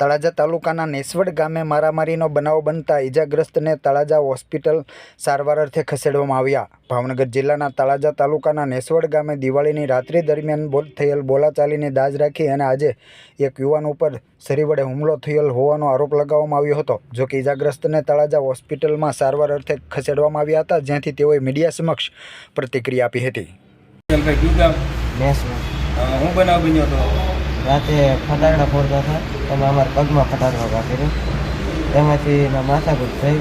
તળાજા તાલુકાના નેસવડ ગામે મારામારીનો બનાવ બનતા ઈજાગ્રસ્તને તળાજા હોસ્પિટલ સારવાર અર્થે ખસેડવામાં આવ્યા. ભાવનગર જિલ્લાના તળાજા તાલુકાના નેસવડ ગામે દિવાળીની રાત્રિ દરમિયાન બોલ થયેલ બોલાચાલીની દાજ રાખી અને આજે એક યુવાન ઉપર શરી વડે હુમલો થયેલ હોવાનો આરોપ લગાવવામાં આવ્યો હતો. જો કે ઈજાગ્રસ્તને તળાજા હોસ્પિટલમાં સારવાર અર્થે ખસેડવામાં આવ્યા હતા જ્યાંથી તેઓએ મીડિયા સમક્ષ પ્રતિક્રિયા આપી હતી. હું બનાવ બન્યો હતો? રાતે ફટાકડા ફોડતા હતા એમાં અમારા પગમાં ફટાકડા વાગેલું એમાંથી એના માથાકૂટ થઈ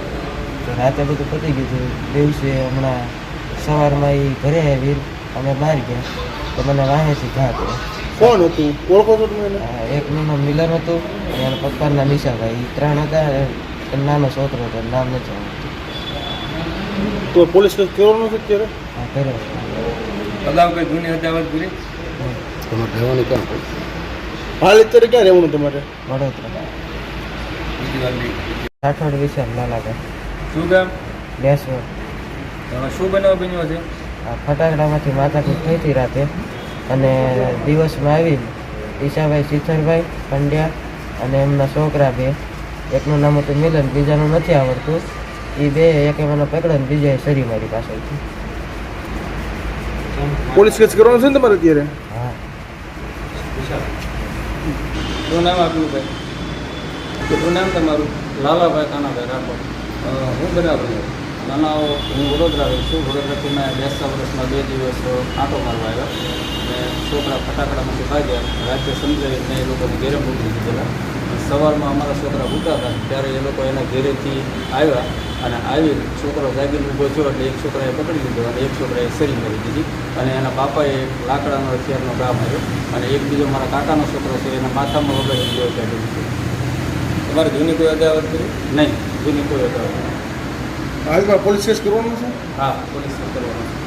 રાતે બધું પતી ગયું હતું. દિવસે હમણાં સવારમાં એ ઘરે આવી અમે બહાર ગયા તો મને વાહેથી ઘા કર્યો કોણ હતું? ઓળખો છો તમે એને? એકનું નામ મિલન હતું અને એના પપ્પાના નિશાભાઈ. એ ત્રણ હતા નાનો છોકરો હતો નામ નથી તો પોલીસ કેસ કરવાનો નથી અત્યારે? હા કર્યો અગાઉ કઈ જૂની હદાવત પૂરી હાલ અત્યારે ક્યાં રહેવાનું તમારે? વડોદરા. બીજી વાર નહીં. રાઠોડ વિશાલ લાલાભાઈ શું ગામ? બેસવડ શું બનાવ બન્યો છે? આ ફટાકડામાંથી માથાકૂટ થઈ હતી રાતે. અને દિવસમાં આવી ઈશાભાઈ શીતળભાઈ પંડ્યા અને એમના છોકરા બે. એકનું નામ હતું મિલન બીજાનું નથી આવડતું. એ બે એકે મને પકડ્યો ને બીજાએ સરી મારી પાસેથી. પોલીસ કેસ કરવાનો છે ને તમારે અત્યારે? હા. શું નામ આપ્યું ભાઈ? કેટલું નામ તમારું? લાલાભાઈ કાનાભાઈ રાઠોડ હું બરાબર નાના હું વડોદરા રહું છું. વડોદરાથી મેં બેસતા વર્ષમાં બે દિવસ આંટો મારવા આવ્યા. અને છોકરા ફટાકડામાંથી ભાગ્યા. રાત્રે સમજાવીને એ લોકોને ઘેરે મૂકી દીધેલા સવારમાં અમારા છોકરા ભૂતા હતા ત્યારે એ લોકો એના ઘેરેથી આવ્યા અને આવી છોકરો જાગીને ઊભો થયો એટલે એક છોકરાએ પકડી લીધો અને એક છોકરાએ સરી મારી દીધી અને એના બાપાએ લાકડાનો હથિયારનો ઘા માર્યો અને એક બીજો મારા કાકાનો છોકરો છે એના માથામાં વગર ગયો કાઢી દીધો તમારે જૂની કોઈ અદાવત કરી? નહીં જૂની કોઈ અદાવત. હાલમાં પોલીસ કેસ કરવાનો છે? હા પોલીસ કરવાનું